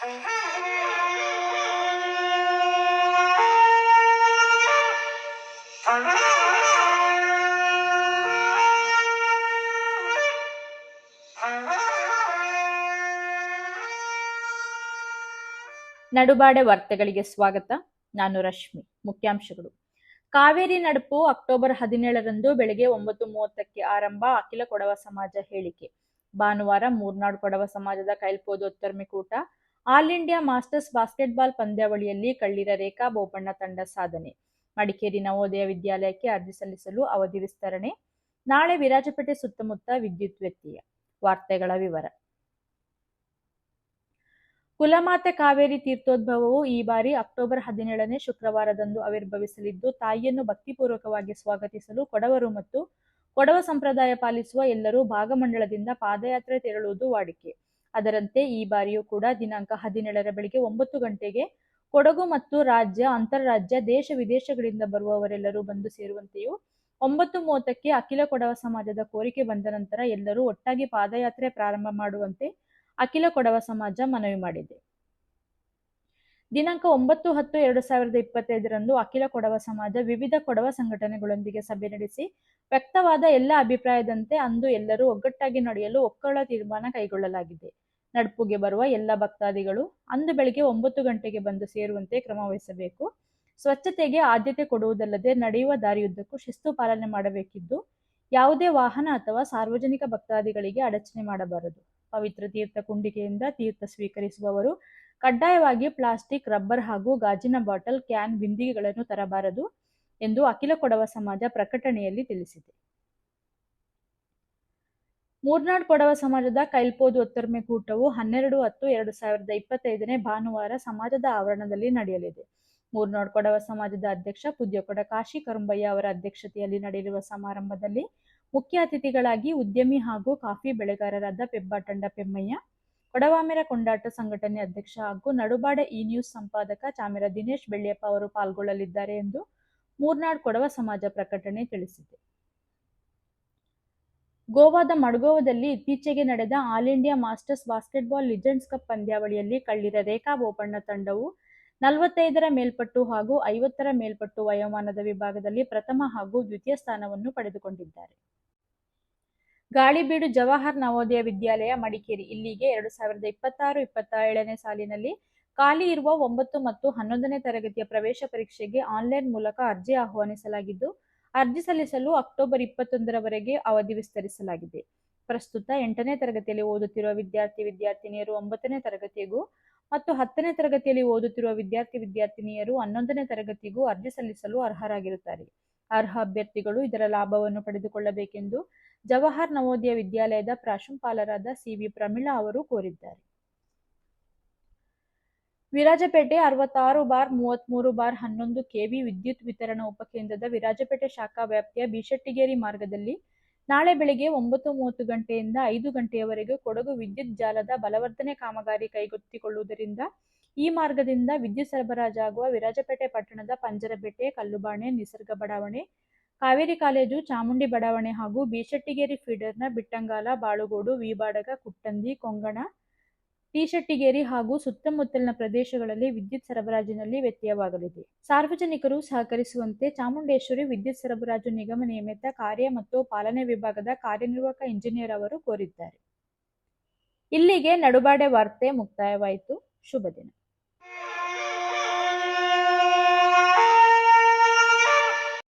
ನಡುಬಾಡೆ ವಾರ್ತೆಗಳಿಗೆ ಸ್ವಾಗತ. ನಾನು ರಶ್ಮಿ. ಮುಖ್ಯಾಂಶಗಳು. ಕಾವೇರಿ ನಡುಪು ಅಕ್ಟೋಬರ್ ಹದಿನೇಳರಂದು ಬೆಳಗ್ಗೆ ಒಂಬತ್ತು ಮೂವತ್ತಕ್ಕೆ ಆರಂಭ. ಅಖಿಲ ಕೊಡವ ಸಮಾಜ ಹೇಳಿಕೆ. ಭಾನುವಾರ ಮೂರ್ನಾಡು ಕೊಡವ ಸಮಾಜದ ಕೈಲ್ಪೋದು ಒತ್ತರ್ಮಿಕೂಟ ಆಲ್ ಇಂಡಿಯಾ ಮಾಸ್ಟರ್ಸ್ ಬಾಸ್ಕೆಟ್ಬಾಲ್ ಪಂದ್ಯಾವಳಿಯಲ್ಲಿ ಕಳ್ಳೀರ ರೇಖಾ ಬೋಪಣ್ಣ ತಂಡ ಸಾಧನೆ. ಮಡಿಕೇರಿ ನವೋದಯ ವಿದ್ಯಾಲಯಕ್ಕೆ ಅರ್ಜಿ ಸಲ್ಲಿಸಲು ಅವಧಿ ವಿಸ್ತರಣೆ. ನಾಳೆ ವಿರಾಜಪೇಟೆ ಸುತ್ತಮುತ್ತ ವಿದ್ಯುತ್ ವ್ಯತ್ಯಯ. ವಾರ್ತೆಗಳ ವಿವರ. ಕುಲಮಾತೆ ಕಾವೇರಿ ತೀರ್ಥೋದ್ಭವವು ಈ ಬಾರಿ ಅಕ್ಟೋಬರ್ ಹದಿನೇಳನೇ ಶುಕ್ರವಾರದಂದು ಆವಿರ್ಭವಿಸಲಿದ್ದು, ತಾಯಿಯನ್ನು ಭಕ್ತಿಪೂರ್ವಕವಾಗಿ ಸ್ವಾಗತಿಸಲು ಕೊಡವರು ಮತ್ತು ಕೊಡವ ಸಂಪ್ರದಾಯ ಪಾಲಿಸುವ ಎಲ್ಲರೂ ಭಾಗಮಂಡಲದಿಂದ ಪಾದಯಾತ್ರೆ ತೆರಳುವುದು ವಾಡಿಕೆ. ಅದರಂತೆ ಈ ಬಾರಿಯೂ ಕೂಡ ದಿನಾಂಕ ಹದಿನೇಳರ ಬೆಳಿಗ್ಗೆ ಒಂಬತ್ತು ಗಂಟೆಗೆ ಕೊಡಗು ಮತ್ತು ರಾಜ್ಯ ಅಂತಾರಾಜ್ಯ ದೇಶ ವಿದೇಶಗಳಿಂದ ಬರುವವರೆಲ್ಲರೂ ಬಂದು ಸೇರುವಂತೆಯೂ ಒಂಬತ್ತು ಮೂವತ್ತಕ್ಕೆ ಅಖಿಲ ಕೊಡವ ಸಮಾಜದ ಕೋರಿಕೆ ಬಂದ ನಂತರ ಎಲ್ಲರೂ ಒಟ್ಟಾಗಿ ಪಾದಯಾತ್ರೆ ಪ್ರಾರಂಭ ಮಾಡುವಂತೆ ಅಖಿಲ ಕೊಡವ ಸಮಾಜ ಮನವಿ ಮಾಡಿದೆ. ದಿನಾಂಕ ಒಂಬತ್ತು ಹತ್ತು ಎರಡು ಸಾವಿರದ ಇಪ್ಪತ್ತೈದರಂದು ಅಖಿಲ ಕೊಡವ ಸಮಾಜ ವಿವಿಧ ಕೊಡವ ಸಂಘಟನೆಗಳೊಂದಿಗೆ ಸಭೆ ನಡೆಸಿ, ವ್ಯಕ್ತವಾದ ಎಲ್ಲ ಅಭಿಪ್ರಾಯದಂತೆ ಅಂದು ಎಲ್ಲರೂ ಒಗ್ಗಟ್ಟಾಗಿ ನಡೆಯಲು ಒಕ್ಕಳ ತೀರ್ಮಾನ ಕೈಗೊಳ್ಳಲಾಗಿದೆ. ನಡ್ಪುಗೆ ಬರುವ ಎಲ್ಲ ಭಕ್ತಾದಿಗಳು ಅಂದು ಬೆಳಿಗ್ಗೆ ಒಂಬತ್ತು ಗಂಟೆಗೆ ಬಂದು ಸೇರುವಂತೆ ಕ್ರಮ ವಹಿಸಬೇಕು. ಸ್ವಚ್ಛತೆಗೆ ಆದ್ಯತೆ ಕೊಡುವುದಲ್ಲದೆ ನಡೆಯುವ ದಾರಿಯುದ್ದಕ್ಕೂ ಶಿಸ್ತು ಪಾಲನೆ ಮಾಡಬೇಕಿದ್ದು, ಯಾವುದೇ ವಾಹನ ಅಥವಾ ಸಾರ್ವಜನಿಕ ಭಕ್ತಾದಿಗಳಿಗೆ ಅಡಚಣೆ ಮಾಡಬಾರದು. ಪವಿತ್ರ ತೀರ್ಥ ಕುಂಡಿಕೆಯಿಂದ ತೀರ್ಥ ಸ್ವೀಕರಿಸುವವರು ಕಡ್ಡಾಯವಾಗಿ ಪ್ಲಾಸ್ಟಿಕ್, ರಬ್ಬರ್ ಹಾಗೂ ಗಾಜಿನ ಬಾಟಲ್, ಕ್ಯಾನ್ ಬಿಂದಿಗೆಗಳನ್ನು ತರಬಾರದು ಎಂದು ಅಖಿಲ ಕೊಡವ ಸಮಾಜ ಪ್ರಕಟಣೆಯಲ್ಲಿ ತಿಳಿಸಿದೆ. ಮೂರ್ನಾಡ್ ಕೊಡವ ಸಮಾಜದ ಕೈಲ್ಪೋದು ಒತ್ತರ್ಮೆ ಕೂಟವು ಹನ್ನೆರಡು ಹತ್ತು ಎರಡು ಸಾವಿರದ ಇಪ್ಪತ್ತೈದನೇ ಭಾನುವಾರ ಸಮಾಜದ ಆವರಣದಲ್ಲಿ ನಡೆಯಲಿದೆ. ಮೂರ್ನಾಡ್ ಕೊಡವ ಸಮಾಜದ ಅಧ್ಯಕ್ಷ ಪೂಜ್ಯಕೊಡ ಕಾಶಿ ಕರುಂಬಯ್ಯ ಅವರ ಅಧ್ಯಕ್ಷತೆಯಲ್ಲಿ ನಡೆಯಲಿರುವ ಸಮಾರಂಭದಲ್ಲಿ ಮುಖ್ಯ ಅತಿಥಿಗಳಾಗಿ ಉದ್ಯಮಿ ಹಾಗೂ ಕಾಫಿ ಬೆಳೆಗಾರರಾದ ಪೆಬ್ಬಾಟಂಡ ಪೆಮ್ಮಯ್ಯ ಕೊಡವಾಮೆರ ಕೊಂಡಾಟ ಸಂಘಟನೆ ಅಧ್ಯಕ್ಷ ಹಾಗೂ ನಡುಬಾಡ ಇ ನ್ಯೂಸ್ ಸಂಪಾದಕ ಚಾಮೆರ ದಿನೇಶ್ ಬೆಳ್ಳಿಯಪ್ಪ ಅವರು ಪಾಲ್ಗೊಳ್ಳಲಿದ್ದಾರೆ ಎಂದು ಮೂರ್ನಾಡ್ ಕೊಡವ ಸಮಾಜ ಪ್ರಕಟಣೆ ತಿಳಿಸಿದೆ. ಗೋವಾದ ಮಡ್ಗೋವದಲ್ಲಿ ಇತ್ತೀಚೆಗೆ ನಡೆದ all India masters basketball legends cup ಪಂದ್ಯಾವಳಿಯಲ್ಲಿ ಕಳ್ಳಿರ ರೇಖಾ ಬೋಪಣ್ಣ ತಂಡವು ನಲವತ್ತೈದರ ಮೇಲ್ಪಟ್ಟು ಹಾಗೂ ಐವತ್ತರ ಮೇಲ್ಪಟ್ಟು ವಯೋಮಾನದ ವಿಭಾಗದಲ್ಲಿ ಪ್ರಥಮ ಹಾಗೂ ದ್ವಿತೀಯ ಸ್ಥಾನವನ್ನು ಪಡೆದುಕೊಂಡಿದ್ದಾರೆ. ಗಾಳಿಬೀಡು ಜವಾಹರ್ ನವೋದಯ ವಿದ್ಯಾಲಯ ಮಡಿಕೇರಿ. ಇಲ್ಲಿಗೆ ಎರಡು ಸಾವಿರದ ಇಪ್ಪತ್ತಾರು, ಇಪ್ಪತ್ತೇಳನೇ ಸಾಲಿನಲ್ಲಿ ಖಾಲಿ ಇರುವ ಒಂಬತ್ತು ಮತ್ತು ಹನ್ನೊಂದನೇ ತರಗತಿಯ ಪ್ರವೇಶ ಪರೀಕ್ಷೆಗೆ ಆನ್ಲೈನ್ ಮೂಲಕ ಅರ್ಜಿ ಆಹ್ವಾನಿಸಲಾಗಿದ್ದು, ಅರ್ಜಿ ಸಲ್ಲಿಸಲು ಅಕ್ಟೋಬರ್ ಇಪ್ಪತ್ತೊಂದರವರೆಗೆ ಅವಧಿ ವಿಸ್ತರಿಸಲಾಗಿದೆ. ಪ್ರಸ್ತುತ ಎಂಟನೇ ತರಗತಿಯಲ್ಲಿ ಓದುತ್ತಿರುವ ವಿದ್ಯಾರ್ಥಿ, ವಿದ್ಯಾರ್ಥಿನಿಯರು ಒಂಬತ್ತನೇ ತರಗತಿಗೂ ಮತ್ತು ಹತ್ತನೇ ತರಗತಿಯಲ್ಲಿ ಓದುತ್ತಿರುವ ವಿದ್ಯಾರ್ಥಿ, ವಿದ್ಯಾರ್ಥಿನಿಯರು ಹನ್ನೊಂದನೇ ತರಗತಿಗೂ ಅರ್ಜಿ ಸಲ್ಲಿಸಲು ಅರ್ಹರಾಗಿರುತ್ತಾರೆ. ಅರ್ಹ ಅಭ್ಯರ್ಥಿಗಳು ಇದರ ಲಾಭವನ್ನು ಪಡೆದುಕೊಳ್ಳಬೇಕೆಂದು ಜವಾಹರ್ ನವೋದಯ ವಿದ್ಯಾಲಯದ ಪ್ರಾಶುಂಪಾಲರಾದ ಸಿವಿ ಪ್ರಮೀಳಾ ಅವರು ಕೋರಿದ್ದಾರೆ. ವಿರಾಜಪೇಟೆ ಅರವತ್ತಾರು ಬಾರ್ ಮೂವತ್ಮೂರು ಬಾರ್ ಹನ್ನೊಂದು ಕೆವಿ ವಿದ್ಯುತ್ ವಿತರಣಾ ಉಪಕೇಂದ್ರದ ವಿರಾಜಪೇಟೆ ಶಾಖಾ ವ್ಯಾಪ್ತಿಯ ಬಿಶೆಟ್ಟಿಗೇರಿ ಮಾರ್ಗದಲ್ಲಿ ನಾಳೆ ಬೆಳಿಗ್ಗೆ ಒಂಬತ್ತು ಮೂವತ್ತು ಗಂಟೆಯಿಂದ ಐದು ಗಂಟೆಯವರೆಗೆ ಕೊಡಗು ವಿದ್ಯುತ್ ಜಾಲದ ಬಲವರ್ಧನೆ ಕಾಮಗಾರಿ ಕೈಗೊತ್ತಿಕೊಳ್ಳುವುದರಿಂದ ಈ ಮಾರ್ಗದಿಂದ ವಿದ್ಯುತ್ ಸರಬರಾಜಾಗುವ ವಿರಾಜಪೇಟೆ ಪಟ್ಟಣದ ಪಂಜರಬೆಟ್ಟೆ ಕಲ್ಲುಬಾಣೆ ನಿಸರ್ಗ ಬಡಾವಣೆ ಕಾವೇರಿ ಕಾಲೇಜು, ಚಾಮುಂಡಿ ಬಡಾವಣೆ ಹಾಗೂ ಬಿಶೆಟ್ಟಿಗೇರಿ ಫೀಡರ್ನ ಬಿಟ್ಟಂಗಾಲ, ಬಾಳುಗೋಡು, ವಿಬಾಡಗ, ಕುಟ್ಟಂದಿ, ಕೊಂಗಣ, ಟಿಶೆಟ್ಟಿಗೇರಿ ಹಾಗೂ ಸುತ್ತಮುತ್ತಲಿನ ಪ್ರದೇಶಗಳಲ್ಲಿ ವಿದ್ಯುತ್ ಸರಬರಾಜಿನಲ್ಲಿ ವ್ಯತ್ಯಯವಾಗಲಿದೆ. ಸಾರ್ವಜನಿಕರು ಸಹಕರಿಸುವಂತೆ ಚಾಮುಂಡೇಶ್ವರಿ ವಿದ್ಯುತ್ ಸರಬರಾಜು ನಿಗಮ ನಿಯಮಿತ ಕಾರ್ಯ ಮತ್ತು ಪಾಲನೆ ವಿಭಾಗದ ಕಾರ್ಯನಿರ್ವಾಹಕ ಇಂಜಿನಿಯರ್ ಅವರು ಕೋರಿದ್ದಾರೆ. ಇಲ್ಲಿಗೆ ನಡುಬಾಡೆ ವಾರ್ತೆ ಮುಕ್ತಾಯವಾಯಿತು. ಶುಭ ದಿನ.